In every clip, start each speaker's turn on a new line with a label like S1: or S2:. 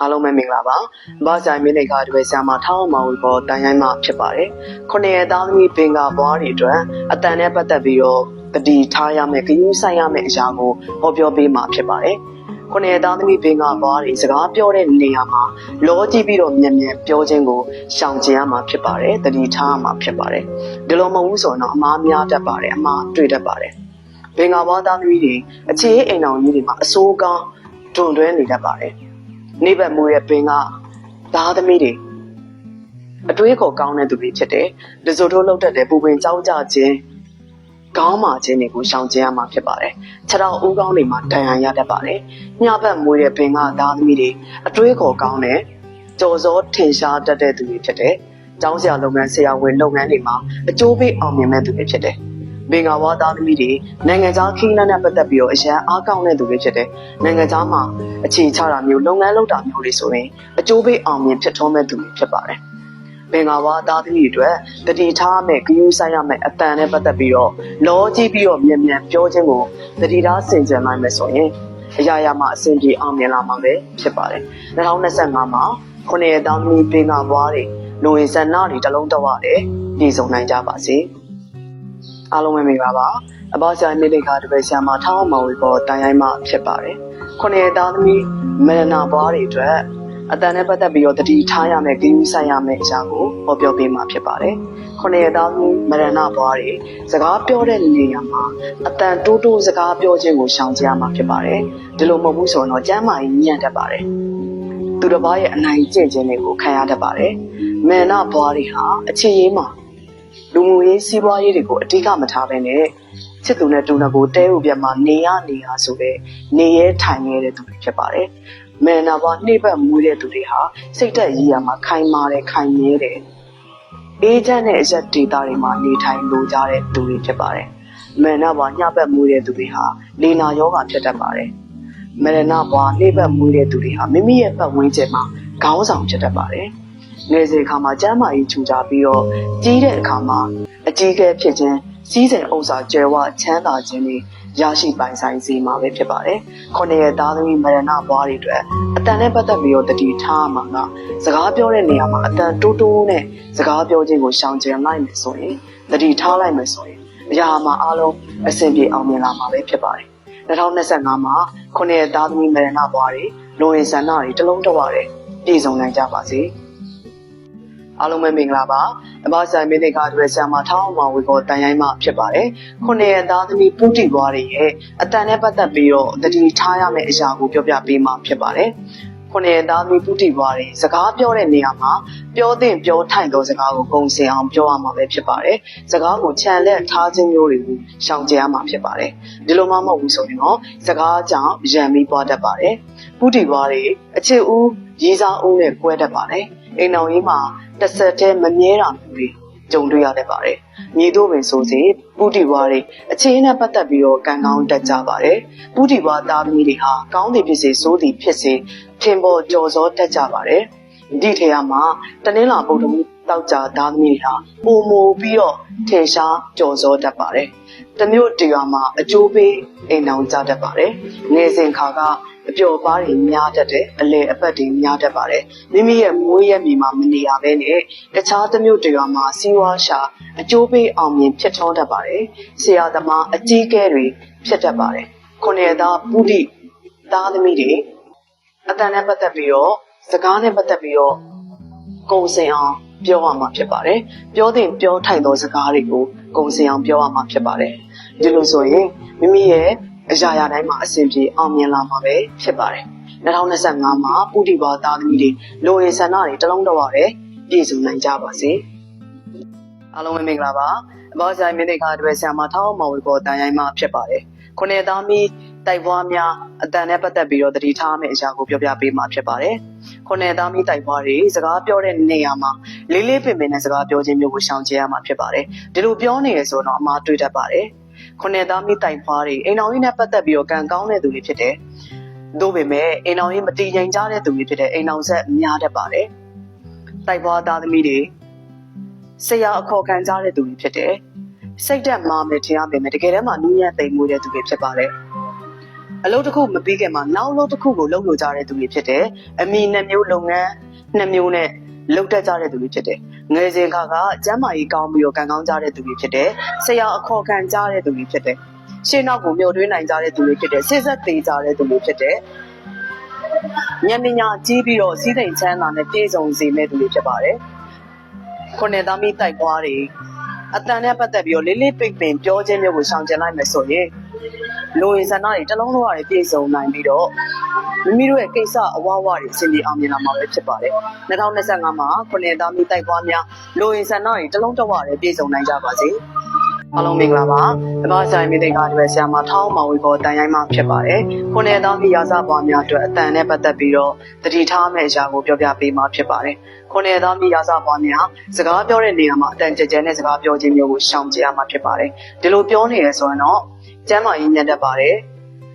S1: အားလုံးပဲမင်္ဂလာပါ။ဘာဆိုင်မင်းတွေကတပည့်ဆရာမထောင်းအောင်မဝေပေါ်တန်ရိုင်းမှဖြစ်ပါတယ်။ခုနှစ်ရက်သားသမီးဘင်္ဂါဘွားတွေအတွက်အတန်နဲ့ပတ်သက်ပြီးတော့တတိထားရမယ်၊ဂရုစိုက်ရမယ်အရာကိုဟောပြောပေးမှာဖြစ်ပါတယ်။ခုနှစ်ရက်သားသမီးဘင်္ဂါဘွားတွေစကားပြောတဲ့နေရာမှာလောကြည့်ပြီးတော့မြန်မြန်ပြောခြင်းကိုရှောင်ကျဉ်ရမှာဖြစ်ပါတယ်။တတိထားရမှာဖြစ်ပါတယ်။ဒီလိုမဟုတ်ဘူးဆိုရင်တော့အမားများတတ်ပါတယ်အမားတွေ့တတ်ပါတယ်။ဘင်္ဂါဘွားသားသမီးတွေအခြေအိမ်အောင်ကြီးတွေမှာအစိုးကောင်းတွန်တွဲနေတတ်ပါတယ်။ နေဘက်မူရဲ့ပင်ကသားသမီးတွေအတွေးခေါ်ကောင်းတဲ့သူတွေဖြစ်တယ်။ဒဇိုထိုးလောက်တတ်တဲ့ပူပင်ကြောက်ကြခြင်းကောင်းမှခြင်းတွေကိုရှောင်ကျဉ်ရမှာဖြစ်ပါတယ်။ခြေထောက်ဦးကောင်းတွေမှာဒဏ်ရာရတတ်ပါတယ်။ညဘက်မူရဲ့ပင်ကသားသမီးတွေအတွေးခေါ်ကောင်းတဲ့ကြော်စောထင်ရှားတတ်တဲ့သူတွေဖြစ်တယ်။ကျောင်းဆရာလုပ်ငန်းဆရာဝန်လုပ်ငန်းတွေမှာအကျိုးပေးအောင်မြင်မဲ့သူတွေဖြစ်တယ်။ ဘင်္ဂါဝါသားသမီးတွေနိုင်ငံခြားခီးလန်းနဲ့ပတ်သက်ပြီးတော့အရန်အားကောင်းတဲ့သူတွေဖြစ်တယ်။နိုင်ငံခြားမှာအခြေချတာမျိုးလုပ်ငန်းလုပ်တာမျိုးတွေဆိုရင်အကျိုးပေးအောင်မြင်ဖြစ်ထွန်းမဲ့သူတွေဖြစ်ပါတယ်။ဘင်္ဂါဝါသားသမီးတွေအတွက်တတိထားမဲ့ဂရုစိုက်ရမဲ့အတန်နဲ့ပတ်သက်ပြီးတော့လောကြည့်ပြီးတော့မြန်မြန်ပြောခြင်းကိုတတိထားစင်ကြံနိုင်မယ်ဆိုရင်အရာရာမှာအဆင်ပြေအောင်မြင်လာမှာပဲဖြစ်ပါတယ်။2025မှာခုနှစ်ရက်သားသမီးဘင်္ဂါဝါတွေလူဝင်ဆန္ဒတွေတစ်လုံးတော့ရတယ်ပြည်စုံနိုင်ကြပါစေ။ အားလုံးပဲမင်္ဂလာပါ။အဘောဆိုင်မိလိခါတပည့်ဆရာမထောင်းမောင်ဝေပေါ်တန်ရိုင်းမှဖြစ်ပါတယ်။ခုနှစ်ရက်သားသမီးမရနာဘွားတွေအတွက်အတန်နဲ့ပတ်သက်ပြီးတော့တတိထားရမယ်ဂရုစိုက်ရမယ်အရာကိုဟောပြောပေးမှာဖြစ်ပါတယ်။ခုနှစ်ရက်သားသမီးမရနာဘွားတွေစကားပြောတဲ့နေရာမှာအတန်တိုးတိုးစကားပြောခြင်းကိုရှောင်ကြရမှာဖြစ်ပါတယ်။ဒီလိုမဟုတ်ဘူးဆိုရင်တော့ကျမ်းမာရေးညံ့တတ်ပါတယ်။သူတစ်ပါးရဲ့အနိုင်ကျင့်ခြင်းတွေကိုခံရတတ်ပါတယ်။မန္နဘွားတွေဟာအခြေရေးမှာ လူမှုရေးစီးပွားရေးတွေကိုအတိအကမထားဘဲနဲ့ချစ်သူနဲ့တူနကိုတဲဥပြတ်မှာနေရနေရဆိုတဲ့နေရဲထိုင်နေတဲ့သူတွေဖြစ်ပါတယ်။မန္နဘွားနှိမ့်ပတ်မူးတဲ့သူတွေဟာစိတ်သက်ရေးရမှာခိုင်မာတယ်ခိုင်မြဲတယ်။အေဂျင့်နဲ့အရက်ဒေတာတွေမှာနေထိုင်လိုကြတဲ့သူတွေဖြစ်ပါတယ်။မန္နဘွားညဘက်မူးတဲ့သူတွေဟာလေနာယောဂဖြစ်တတ်ပါတယ်။မရဏဘွားနှိမ့်ပတ်မွေးတဲ့သူတွေဟာမိမိရဲ့ပတ်ဝန်းကျင်မှာခေါင်းဆောင်ဖြစ်တတ်ပါတယ်။ ငယ်စဉ်အခါမှာကျမ်းမာရေးချူကြပြီးတော့ကြီးတဲ့အခါမှာအကြီးအကဲဖြစ်ခြင်းစီးစိမ်ဥစ္စာကျယ်ဝချမ်းသာခြင်းတွေရရှိပိုင်ဆိုင်စေမှာပဲဖြစ်ပါတယ်။ခုနှစ်ရဲ့သားသမီးမရဏဘွားတွေအတွက်အတန်နဲ့ပတ်သက်ပြီးတော့တတိထားမှာကစကားပြောတဲ့နေရာမှာအတန်တိုးတိုးနဲ့စကားပြောခြင်းကိုရှောင်ကျဉ်လိုက်မယ်ဆိုရင်တတိထားလိုက်မယ်ဆိုရင်အရာမှာအားလုံးအဆင်ပြေအောင်မြင်လာမှာပဲဖြစ်ပါတယ်။2025မှာခုနှစ်ရက်သားသမီးမရဏဘွားတွေလိုရင်ဆန္ဒတွေတစ်လုံးတစ်ဝရတယ်ပြည်စုံနိုင်ကြပါစေ အားလုံးပဲမင်္ဂလာပါအဘဆိုင်မင်းတွေကအတွက်ဆရာမထောင်းအောင်မဝေကောတန်ရိုင်းမှဖြစ်ပါတယ်ခုနှစ်ရက်သားသမီးပူတီဘွားတွေရဲ့အတန်နဲ့ပတ်သက်ပြီးတော့တတိထားရမယ့်အရာကိုပြောပြပေးမှာဖြစ်ပါတယ်ခုနှစ်ရက်သားသမီးပူတီဘွားတွေစကားပြောတဲ့နေရာမှာပြောသင့်ပြောထိုက်သောစကားကိုဂုံစင်အောင်ပြောရမှာပဲဖြစ်ပါတယ်စကားကိုခြံလက်ထားခြင်းမျိုးတွေကိုရှောင်ကြဉ်ရမှာဖြစ်ပါတယ်ဒီလိုမှမဟုတ်ဘူးဆိုရင်တော့စကားကြောင့်ရံပြီးပွားတတ်ပါတယ်ပူတီဘွားတွေအချစ်ဦးရီးစားဦးနဲ့ကွဲတတ်ပါတယ် အိမ်တော်ကြီးမှာတစ်ဆက်တည်းမမြဲတာမျိုးတွေကြုံတွေ့ရတတ်ပါတယ်ညီတို့ပင်ဆိုစီပူတီဘွားတွေအခြေအနေနဲ့ပတ်သက်ပြီးတော့ကံကောင်းတတ်ကြပါတယ်ပူတီဘွားသားသမီးတွေဟာကောင်းသည်ဖြစ်စေဆိုးသည်ဖြစ်စေထင်ပေါ်ကြော်စောတတ်ကြပါတယ်ဒီထေရမှာတနင်္လာဗုဒ္ဓမူတောက်ကြသားသမီးတွေဟာပုံမူပြီးတော့ထင်ရှားကြော်စောတတ်ပါတယ်တမျိုးတရွာမှာအကျိုးပေးအိမ်အောင်ကြတတ်ပါတယ်ငယ်စဉ်ခါက အပျော်ပါးတွေများတတ်တယ်အလဲအပတ်တွေများတတ်ပါတယ်မိမိရဲ့မွေးရမြေမှာမနေရဘဲနဲ့တခြားတစ်မျိုးတရွာမှာစီးပွားရှာအကျိုးပေးအောင်မြင်ဖြစ်ထွန်းတတ်ပါတယ်ဆရာသမားအကြီးအကဲတွေဖြစ်တတ်ပါတယ်ခုနှစ်သားပုဒိသားသမီးတွေအတန်နဲ့ပတ်သက်ပြီးတော့စကားနဲ့ပတ်သက်ပြီးတော့ကုံစင်အောင်ပြောရမှာဖြစ်ပါတယ်ပြောတဲ့ပြောထိုင်သောစကားတွေကိုကုံစင်အောင်ပြောရမှာဖြစ်ပါတယ်ဒီလိုဆိုရင်မိမိရဲ့ အရာရာတိုင်းမှာအဆင်ပြေအောင်မြင်လာမှာပဲဖြစ်ပါတယ်2025မှာပုတိဘာသားသမီးတွေလိုရင်ဆန္ဒတွေတစ်လုံးတော့ရတယ်ပြည့်စုံနိုင်ကြပါစေအားလုံးပဲမင်္ဂလာပါအဘောဆိုင်မင်းတွေကတပည့်ဆရာမထောင်းမော်ဝေပေါ်တန်ရိုင်းမှဖြစ်ပါတယ်ခုနှစ်သားမီးတိုက်ပွားများအတန်နဲ့ပတ်သက်ပြီးတော့တတိထားမယ့်အရာကိုပြောပြပေးမှာဖြစ်ပါတယ်ခုနှစ်သားမီးတိုက်ပွားတွေစကားပြောတဲ့နေရာမှာလေးလေးပင်ပင်နဲ့စကားပြောခြင်းမျိုးကိုရှောင်ကျဉ်ရမှာဖြစ်ပါတယ်ဒီလိုပြောနေရဆိုတော့အမှားတွေ့တတ်ပါတယ် ခုနှစ်သားမီးတိုက်ပွားတွေအိမ်တော်ကြီးနဲ့ပတ်သက်ပြီးတော့ကံကောင်းတဲ့သူတွေဖြစ်တယ်။သို့ပေမဲ့အိမ်တော်ကြီးမတည်ငြိမ်ကြတဲ့သူတွေဖြစ်တဲ့အိမ်တော်ဆက်များတတ်ပါတယ်။တိုက်ပွားသားသမီးတွေဆရာအခေါ်ခံကြတဲ့သူတွေဖြစ်တယ်။စိတ်တက်မာမယ်ထင်ရပေမဲ့တကယ်တမ်းမှာနူးညံ့သိမ်မွေးတဲ့သူတွေဖြစ်ပါတယ်။အလုပ်တစ်ခုမပြီးခင်မှာနောက်အလုပ်တစ်ခုကိုလုပ်လို့ကြတဲ့သူတွေဖြစ်တယ်အမိနှစ်မျိုးလုပ်ငန်းနှစ်မျိုးနဲ့ လုပ်တတ်ကြတဲ့သူတွေဖြစ်တယ်ငယ်စဉ်ခါကကျမ်းမာရေးကောင်းပြီးတော့ကံကောင်းကြတဲ့သူတွေဖြစ်တယ်ဆရာအခေါ်ခံကြတဲ့သူတွေဖြစ်တယ်ရှင်းနောက်ကိုမြုပ်ထွေးနိုင်ကြတဲ့သူတွေဖြစ်တယ်စစ်ဆက်သေးကြတဲ့သူတွေဖြစ်တယ်ညနေညကြီးပြီးတော့စီးစိမ်ချမ်းသာနဲ့ပြည့်စုံစေမဲ့သူတွေဖြစ်ပါတယ်ခုနှစ်သားမိတိုက်ပွားတွေအတန်နဲ့ပတ်သက်ပြီးတော့လေးလေးပိတ်ပင်ပြောခြင်းမျိုးကိုရှောင်ကျဉ်လိုက်မယ်ဆိုရင် လူဝင်ဆန္ဒတွေတစ်လုံးလုံးရတယ်ပြည့်စုံနိုင်ပြီးတော့မိမိတို့ရဲ့ကိစ္စအဝဝတွေအစီအပြေအောင်မြင်လာမှာပဲဖြစ်ပါတယ်2025မှာခုနှစ်သားမိတိုက်ပွားများလူဝင်ဆန္ဒတွေတစ်လုံးတစ်ဝရတယ်ပြည့်စုံနိုင်ကြပါစေအားလုံးမင်္ဂလာပါဓမ္မဆိုင်မိသိက္ခာတွေဆရာမထောင်းမောင်ဝေပေါ်တန်ရိုင်းမှဖြစ်ပါတယ်ခုနှစ်သားမိရာဇပွားများအတွက်အတန်နဲ့ပတ်သက်ပြီးတော့တတိထားမယ့်အရာကိုပြောပြပေးမှာဖြစ်ပါတယ် ခုနှစ်သားမိရာဇပွားများစကားပြောတဲ့နေရာမှာအတန်ကြဲကြဲနဲ့စကားပြောခြင်းမျိုးကိုရှောင်ကြဉ်ရမှာဖြစ်ပါတယ်ဒီလိုပြောနေရဆိုရင်တော့ကျမ်းမာရေးညံ့တတ်ပါတယ်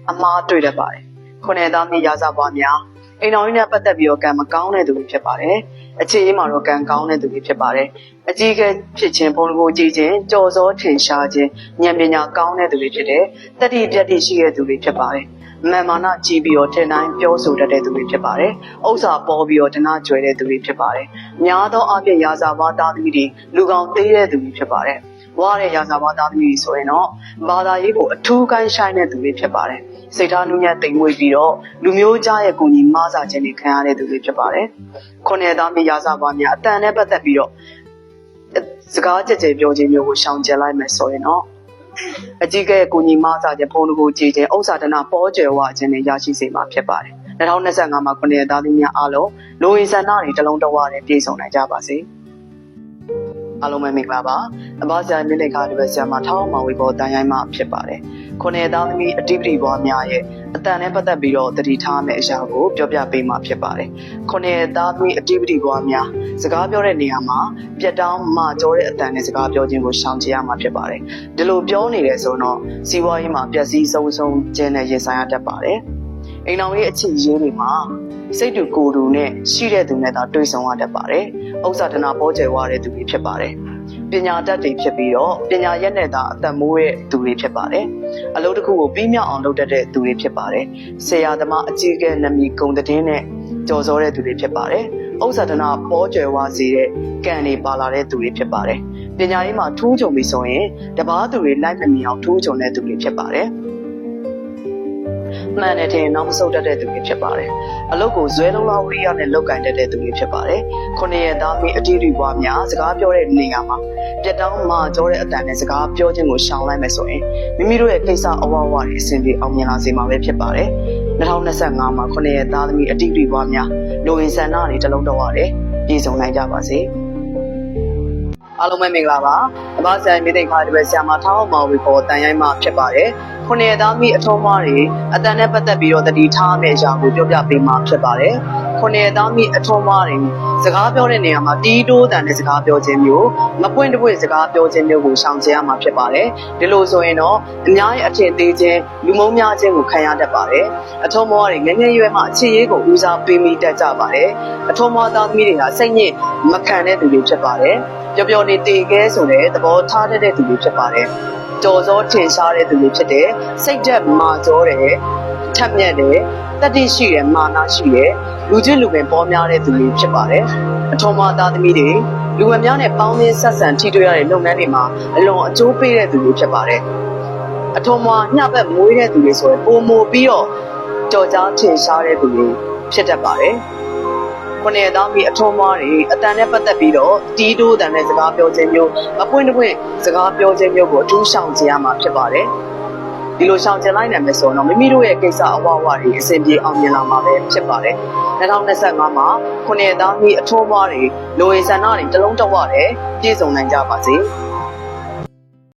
S1: အမားတွေ့တတ်ပါတယ်ခုနှစ်သားမိရာဇပွားများအိမ်တော်ကြီးနဲ့ပတ်သက်ပြီးတော့ကံမကောင်းတဲ့သူတွေဖြစ်ပါတယ်အခြေအမှာတော့ကံကောင်းတဲ့သူတွေဖြစ်ပါတယ်အကြီးအကဲဖြစ်ခြင်းပုံကိုကြည့်ခြင်းကြော်စောထင်ရှားခြင်းဉာဏ်ပညာကောင်းတဲ့သူတွေဖြစ်တယ်တတိပြတ်တိရှိတဲ့သူတွေဖြစ်ပါတယ် မာမာနကြည့်ပြီးတော့ထင်တိုင်းပြောဆိုတတ်တဲ့သူတွေဖြစ်ပါတယ်။ဥစ္စာပေါ်ပြီးတော့ဒနာကျွဲတဲ့သူတွေဖြစ်ပါတယ်။များသောအားဖြင့်ရာဇာဝါသားသမီးတွေလူကောင်သေးတဲ့သူတွေဖြစ်ပါတယ်။ဝါတဲ့ရာဇာဝါသားသမီးတွေဆိုရင်တော့ဘာသာရေးကိုအထူးကိုင်းဆိုင်တဲ့သူတွေဖြစ်ပါတယ်။စိတ်ထားနှူးညံ့တိမ်မွေ့ပြီးတော့လူမျိုးကြားရဲ့ကိုကြီးမားစာခြင်းတွေခံရတဲ့သူတွေဖြစ်ပါတယ်။ခုနှစ်သားမိရာဇာဝါများအတန်နဲ့ပတ်သက်ပြီးတော့စကားကြကြပြောခြင်းမျိုးကိုရှောင်ကျဉ်လိုက်မယ်ဆိုရင်တော့ အကြီးကဲကိုညီမစားခြင်းဖုန်းတကူကြည်ခြင်းဥစ္စာဒနာပေါ်ကျယ်ဝခြင်းနဲ့ရရှိစေမှာဖြစ်ပါတယ်2025မှာခုနှစ်သားသမီးများအားလုံးလူဝင်ဆန္ဒတွေတလုံးတဝနဲ့ပြည့်စုံနိုင်ကြပါစေအားလုံးပဲမင်္ဂလာပါအဘာဆိုင်မိနေခါဒီဘက်ဆရာမထောင်းမောင်ဝေပေါ်တန်ရိုင်းမှဖြစ်ပါတယ်ခုနှစ်သားသမီးအတိပတိဘွားများရဲ့ အတန်နဲ့ပတ်သက်ပြီးတော့တတိထားမယ့်အရာကိုပြောပြပေးမှာဖြစ်ပါတယ်ခုနှစ်သားသမီးအတိပတိဘွားများစကားပြောတဲ့နေရာမှာပြက်တောင်းမကြောတဲ့အတန်နဲ့စကားပြောခြင်းကိုရှောင်ကျဉ်ရမှာဖြစ်ပါတယ်ဒီလိုပြောနေတယ်ဆိုတော့စီးပွားရေးမှာပျက်စီးဆုံးဆုံးခြင်းနဲ့ရင်ဆိုင်ရတတ်ပါတယ်အိမ်တော်ရဲ့အချစ်ရေးတွေမှာစိတ်တူကိုယ်တူနဲ့ရှိတဲ့သူနဲ့သာတွေ့ဆုံရတတ်ပါတယ်။ ဥစ္စာဒနာပေါ်ကျယ်ဝတဲ့သူတွေဖြစ်ပါတယ်။ပညာတတ်တွေဖြစ်ပြီးတော့ပညာရက်နဲ့သာအသက်မိုးတဲ့သူတွေဖြစ်ပါတယ်။အလုပ်တစ်ခုကိုပြီးမြောက်အောင်လုပ်တတ်တဲ့သူတွေဖြစ်ပါတယ်။ဆရာသမားအကြီးအကဲနမီဂုံတည်င်းနဲ့ကြော်စောတဲ့သူတွေဖြစ်ပါတယ်။ဥစ္စာဒနာပေါ်ကျယ်ဝစေတဲ့ကံတွေပါလာတဲ့သူတွေဖြစ်ပါတယ်။ပညာရေးမှာထူးချွန်ပြီဆိုရင်တပားသူတွေလိုက်မမြင်အောင်ထူးချွန်တဲ့သူတွေဖြစ်ပါတယ်။ မှန်တယ်ထင်နောက်မဆုတ်တတ်တဲ့သူတွေဖြစ်ပါတယ်။အလုတ်ကိုဇွဲလုံးလောက်ဝိရိယနဲ့လောက်ကင်တတ်တဲ့သူတွေဖြစ်ပါတယ်။ခုနှစ်ရက်သားမင်းအတီးတွေပွားများစကားပြောတဲ့နေရာမှာပြတ်တောင်းမှကြောတဲ့အတန်နဲ့စကားပြောခြင်းကိုရှောင်လိုက်မယ်ဆိုရင်မိမိတို့ရဲ့ကိစ္စအဝဝတွေအဆင်ပြေအောင်မြင်လာစေမှာပဲဖြစ်ပါတယ်။2025မှာခုနှစ်ရက်သားသမီးအတီးတွေပွားများလူဝင်ဆန္ဒတွေတလုံးတော့ရတယ်ပြည်စုံနိုင်ကြပါစေ။ အားလုံးပဲမင်္ဂလာပါ။အမဆန်မိသိခါဒီပဲဆရာမထောင်းမောင်ဝေပေါ်တန်ရိုင်းမှဖြစ်ပါတယ်။ခုနှစ်သားမိအထုံးမတွေအတန်နဲ့ပတ်သက်ပြီးတော့တတိထားမယ့်အရာကိုပြောပြပေးမှာဖြစ်ပါတယ်။ ခုနှစ်သားမိအထုံးမတွေစကားပြောတဲ့နေရာမှာတီးတိုးတန်တဲ့စကားပြောခြင်းမျိုးမပွင့်တပွင့်စကားပြောခြင်းမျိုးကိုရှောင်ကျဉ်ရမှာဖြစ်ပါတယ်။ဒီလိုဆိုရင်တော့အများရဲ့အထင်သေးခြင်းလူမုန်းများခြင်းကိုခံရတတ်ပါတယ်။အထုံးမောတွေငငယ်ရွယ်မှအခြေရေးကိုဦးစားပေးမိတတ်ကြပါတယ်။အထုံးမောသားသမီးတွေကစိတ်ညစ်မခံတဲ့သူတွေဖြစ်ပါတယ်။ပျော်ပျော်နေတည်ခဲဆိုတဲ့သဘောထားတတ်တဲ့သူတွေဖြစ်ပါတယ်။ကြော်စောထင်ရှားတဲ့သူတွေဖြစ်တယ်။စိတ်သက်မာကြောတယ်။ ထက်မြက်တယ်။တတိရှိတယ်မာနရှိတယ်။လူချင်းလူပင်ပေါ်များတဲ့သူတွေဖြစ်ပါတယ်။အထောမသားသမီးတွေလူဝင်များနဲ့ပေါင်းသင်းဆက်ဆံထိတွေ့ရတဲ့လုပ်ငန်းတွေမှာအလွန်အကျိုးပေးတဲ့သူတွေဖြစ်ပါတယ်။အထောမညဘက်မွေးတဲ့သူတွေဆိုရင်ပုံမူပြီးတော့ကြော်ကြားထင်ရှားတဲ့သူတွေဖြစ်တတ်ပါတယ်။ခုနှစ်သားမီအထုံးမတွေအတန်နဲ့ပတ်သက်ပြီးတော့တီးတိုးတန်တဲ့စကားပြောခြင်းမျိုးမပွင့်တပွင့်စကားပြောခြင်းမျိုးကိုအထူးရှောင်ကျဉ်ရမှာဖြစ်ပါတယ် ဒီလိုရှောင်ကျဉ်လိုက်နိုင်မယ်ဆိုတော့မိမိတို့ရဲ့ကိစ္စအဝဝတွေအစဉ်ပြေအောင်မြင်လာမှာပဲဖြစ်ပါတယ်2025မှာခုနှစ်သားမီအထုံးမတွေလိုရင်ဆန္ဒတွေတလုံးတဝတယ်ပြည့်စုံနိုင်ကြပါစေ။